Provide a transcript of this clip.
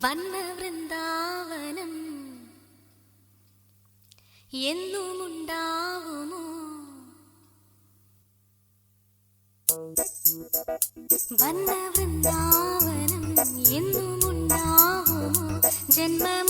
വന്ന വൃന്ദാവനം എന്നുമുണ്ടാവുമോ? വന്ന വൃന്ദാവനം എന്നുമുണ്ടാവുമോ? ജന്മ